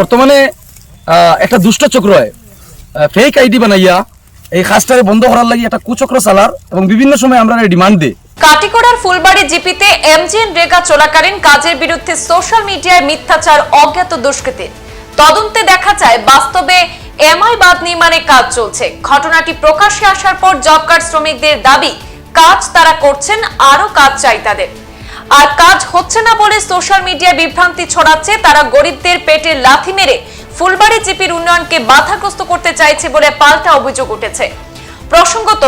বর্তমানে একটা দুষ্ট চক্র ফেক আইডি বানাইয়া, এই কাজটারে বন্ধ করার লাগি একটা কুচক্র চালার এবং বিভিন্ন সময় আমরা ডিমান্ড দিই। কাটিগড়ার ফুলবাড়ি জিপিতে এমজিএন রেগা চলাকালীন কাজের বিরুদ্ধে সোশ্যাল মিডিয়ায় মিথ্যাচার, অজ্ঞাত দুষ্কৃতীর। তদন্তে দেখা যায়, বাস্তবে এমআই বাঁধ নির্মাণে কাজ চলছে। ঘটনাটি প্রকাশ্যে আসার পর জব কার্ড শ্রমিকদের দাবি, কাজ তারা করছেন আরও কাজ চাই তাদের। আর কাজ হচ্ছে না বলে সোশ্যাল মিডিয়ায় বিভ্রান্তি ছড়াচ্ছে। তারা গরিবদের পেটে লাথি মেরে ফুলবাড়ি জিপির উন্নয়নকে বাধাগ্রস্ত করতে চাইছে বলে পাল্টা অভিযোগ উঠেছে। প্রসঙ্গত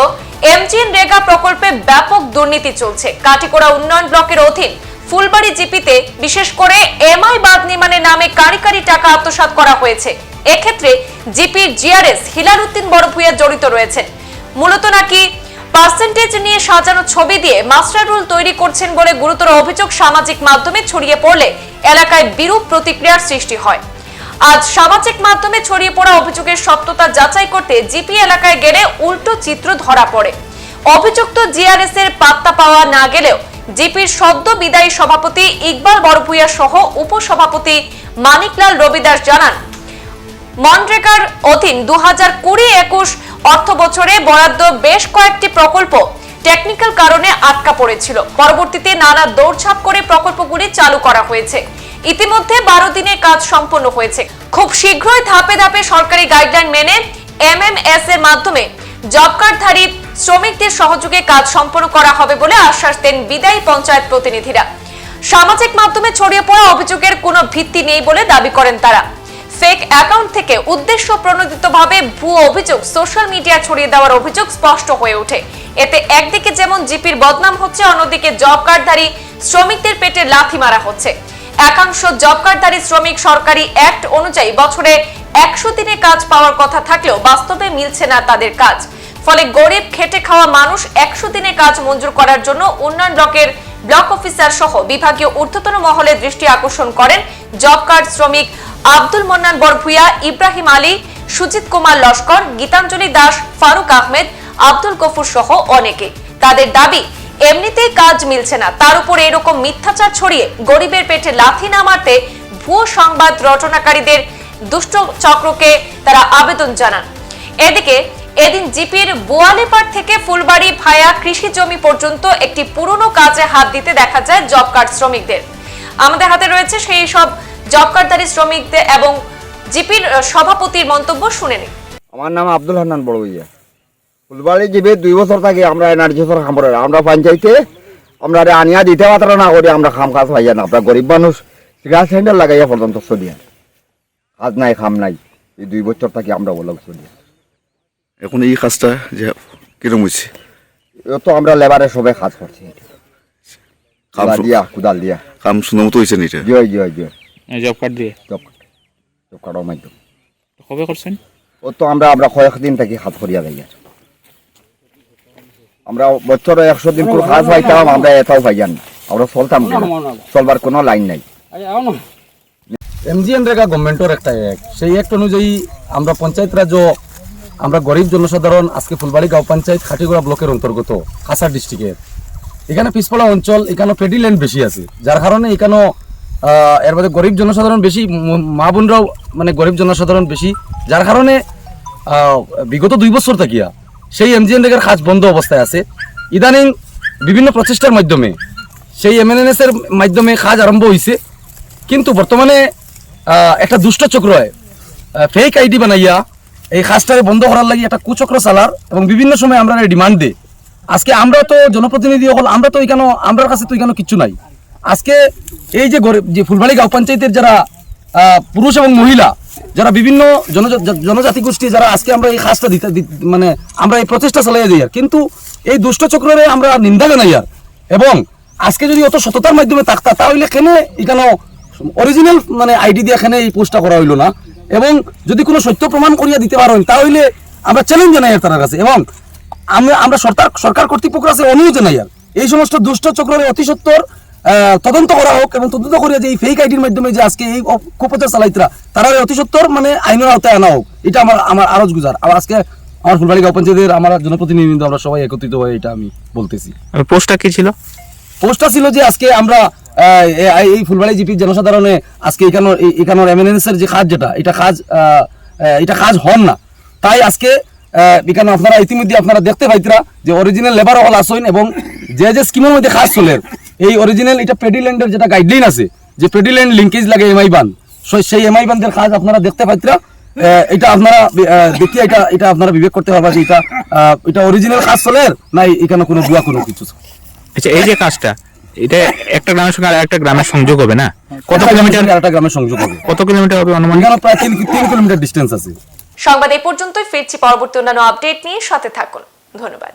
এমজিএন রেগা প্রকল্পে ব্যাপক দুর্নীতি চলছে। কাটিকোড়া উন্নয়ন ব্লকের অধীন ফুলবাড়ি জিপিতে বিশেষ করে এমআই বাঁধ নির্মাণের নামে কারি কারি টাকা আত্মসাৎ করা হয়েছে। এক্ষেত্রে জিপির জিআরএস হিলাল উদ্দিন বড়ভূয়া জড়িত রয়েছেন। মূলত নাকি পার্সেন্টেজ নিয়ে সাজানো ছবি দিয়ে মাস্টার রুল তৈরি করছেন বলে গুরুতর অভিযোগ সামাজিক মাধ্যমে ছড়িয়ে পড়লে এলাকায় বিরূপ প্রতিক্রিয়ার সৃষ্টি হয়। আজ সামাজিক মাধ্যমে ছড়িয়ে পড়া অভিযোগের সত্যতা যাচাই করতে জিপি এলাকায় গেলে উল্টো চিত্র ধরা পড়ে। অভিযুক্ত জিআরএস এর পাত্তা পাওয়া না গেলেও জিপির সদ্য বিদায়ী সভাপতি ইকবাল বড়ভূয়া সহ উপসভাপতি মানিকলাল রবিদাস জানান, মনরেগার অধীন দু হাজার কুড়ি একুশ অর্থ বছরে বরাদ্দ বেশ কয়েকটি প্রকল্প টেকনিক্যাল কারণে আটকা পড়েছিল। পরবর্তীতে নানা দৌড়ঝাঁপ করে প্রকল্পগুলি চালু করা হয়েছে। ইতিমধ্যে বারো দিনের কাজ সম্পন্ন হয়েছে। খুব শীঘ্রই ধাপে ধাপে সরকারি গাইডলাইন মেনে এমএমএস এর মাধ্যমে জব কার্ডধারী শ্রমিকদের সহযোগে কাজ সম্পন্ন করা হবে বলে আশ্বাস দেন বিদায়ী পঞ্চায়েত প্রতিনিধিরা। সামাজিক মাধ্যমে ছড়িয়ে পড়া অভিযোগের কোনো ভিত্তি নেই বলে দাবি করেন তারা। ফেক অ্যাকাউন্ট থেকে উদ্দেশ্য প্রণোদিতভাবে ভুয়ো অভিযোগ সোশ্যাল মিডিয়া ছড়িয়ে দেওয়ার অভিযোগ স্পষ্ট হয়ে ওঠে। এতে একদিকে যেমন জিপির বদনাম হচ্ছে, অন্যদিকে জব কার্ডধারী শ্রমিকদের পেটে লাথি মারা হচ্ছে। একাংশ জব কার্ডধারী শ্রমিক সরকারি অ্যাক্ট অনুযায়ী বছরে একশো দিনে কাজ পাওয়ার কথা থাকলেও বাস্তবে মিলছে না তাদের কাজ। ফলে গরিব, খেটে খাওয়া মানুষ একশো দিনে কাজ মঞ্জুর করার জন্য উন্নয়ন ব্লকের ব্লক অফিসার সহ বিভাগীয় ঊর্ধ্বতন মহলে দৃষ্টি আকর্ষণ করেন জব কার্ড শ্রমিক আব্দুল মন্নান বরভুইয়া, ইব্রাহিম আলী, সুজিত কুমার লস্কর, গীতাঞ্জলি দাস, ফারুক আহমেদ, আব্দুল গফুর সহ অনেকে। তাদের দাবি, এমনিতেই কাজ মিলছে না। তার উপর এরকম মিথ্যাচার ছড়িয়ে গরিবের পেটে লাথি না মারতে ভুয়ো সংবাদ রচনাকারীদের দুষ্ট চক্রকে তারা আবেদন জানান। এদিকে, এদিন জিপির বোয়ালিপাড় থেকে ফুলবাড়ি ভায়া কৃষি জমি পর্যন্ত একটি পুরনো কাজে হাত দিতে দেখা যায় জব কার্ড শ্রমিকদের। আমাদের হাতে রয়েছে সেই সব জব কার্ডধারী শ্রমিকদের এবং জিপির সভাপতির মন্তব্য শুনে নিন। আমার নাম আব্দুল হান্নান বড় ভাইয়া ফুলবাড়ি যাবে দুই বছর থাকি আমরা এনার্জি সর খাম করে আমরা পঞ্চায়েতে আমরা রে আনিয়া দিতে পাত্র না করি আমরা খাম কাজ পাইয়া না। আমরা গরিব মানুষ গ্যাস স্যান্ডেল লাগাইয়া পর্যন্ত চলিয়া কাজ নাই খাম নাই। এই দুই বছর থাকি আমরা বলে চলিয়া এখন এই কাজটা যে কিরম হয়েছে তো আমরা লেবারে সবাই কাজ করছি। কাম কুদাল দিয়া কুদাল দিয়া। কাম সুন্দর মতো হয়েছে এটা? জয় জয় জয়। জব কার্ড দিয়ে? জব জব কার্ডের মাধ্যম। কবে করছেন? ও তো আমরা আমরা কয়েকদিন থাকি কাজ করিয়া যাই আর। আমরা বছরে একশো দিন করে কাজ পাইতাম আমরা এটাও পাইয়ান আমরা চলতাম চলবার কোনো লাইন নাই। এমজিএন রেগা গভর্নমেন্টের একটা এক। সেই অ্যাক্ট অনুযায়ী আমরা পঞ্চায়েত রাজ আমরা গরিব জনসাধারণ আজকে ফুলবাড়ি গাঁও পঞ্চায়েত খাটিগড়া ব্লকের অন্তর্গত কাছাড় ডিস্ট্রিক্টের এখানে পিছপড়া অঞ্চল এখানে পেডি ল্যান্ড বেশি আছে। যার কারণে এখানেও আহ, এর মধ্যে গরিব জনসাধারণ বেশি, মা বোনরাও মানে গরিব জনসাধারণ বেশি, যার কারণে বিগত দুই বছর থাকিয়া সেই এম জি এমজিএন রেগার কাজ বন্ধ অবস্থায় আছে। ইদানিং বিভিন্ন প্রচেষ্টার মাধ্যমে, সেই এমএনএস এর মাধ্যমে কাজ আরম্ভ হয়েছে কিন্তু বর্তমানে একটা দুষ্ট চক্র ফেক আইডি বানাইয়া এই কাজটারে বন্ধ করার লাগি একটা কুচক্র চালার এবং বিভিন্ন সময় আমরা ডিমান্ড দিই আজকে আমরা তো জনপ্রতিনিধি হল আমরা তো এখানে আমরার কাছে তো এখানে কিচ্ছু নাই। আজকে এই যে যে ফুলবাড়ি গাঁও পঞ্চায়েতের যারা পুরুষ এবং মহিলা যারা বিভিন্ন জন- জনজাতি গোষ্ঠী যারা আজকে আমরা এই কাজটা দিতে মানে আমরা এই প্রচেষ্টা চালাই যাই আর। কিন্তু এই দুষ্ট চক্রের আমরা নিন্দা জানাই আর। এবং আজকে যদি অত সততার মাধ্যমে থাকতা তাহলে কেন এখানে অরিজিনাল মানে আইডি দিয়ে এখানে এই পোস্টটা করা হইল না? এবং যদি কোনো সত্য প্রমাণ করিয়া দিতে পারেন তাহলে আমরা চ্যালেঞ্জ জানাই আর তার কাছে। এবং আমরা আমরা সরকার সরকার কর্তৃপক্ষের কাছে অনুরোধ জানাই আর। এই সমস্ত দুষ্ট চক্রের অতি সত্তর আহ, তদন্ত করা হোক এবং তদন্ত করিয়া যে এই ফেক আইডির মাধ্যমে যে আজকে এই কুপচার চালাইতরা তারা অতি সত্তর মানে আইনের আওতায় আনা হোক। এটা আমার আমার আরজ গুজার। আর আজকে আমার ফুলবাড়ি গাঁও পঞ্চায়েতের আমার জনপ্রতিনিধি আমরা সবাই একত্রিত হয়ে এটা আমি বলতেছি। পোস্টটা কি ছিল? পোস্টটা ছিল যে আজকে আমরা এই ফুলবাড়ি জিপির জনসাধারণে আজকে এখানোর এখানোর এমএনএসের যে কাজ যেটা এটা কাজ এটা কাজ হন না। তাই আজকে এখানে আপনারা ইতিমধ্যে আপনারা দেখতে পাইতরা যে অরিজিনাল লেবার হল আসইন এবং যে যে স্কিমের মধ্যে কাজ চলে। এই অরিজিনাল এটা পেডিল্যান্ডের যেটা গাইডলাইন আছে যে পেডিল্যান্ড লিঙ্কেজ লাগে এমআই বান সেই এমআই বান্ধের কাজ আপনারা দেখতে পাইতরা। এটা আপনারা দেখি এটা এটা আপনারা বিবেক করতে পারবা যে এটা এটা অরিজিনাল কাজ চলে না এখানে কোনো বুয়া কোনো কিছু আচ্ছা এই যে কাজটা এটা একটা গ্রামের সঙ্গে আর একটা গ্রামের সংযোগ হবে না? কত কিলোমিটার আর একটা গ্রামের সংযোগ হবে। কত কিলোমিটার হবে অনুমান? এখানে প্রায় তিন তিন কিলোমিটার ডিস্টেন্স আছে। সংবাদ এই পর্যন্তই ফিরছি পরবর্তী অন্যান্য আপডেট নিয়ে সাথে থাকুন। ধন্যবাদ।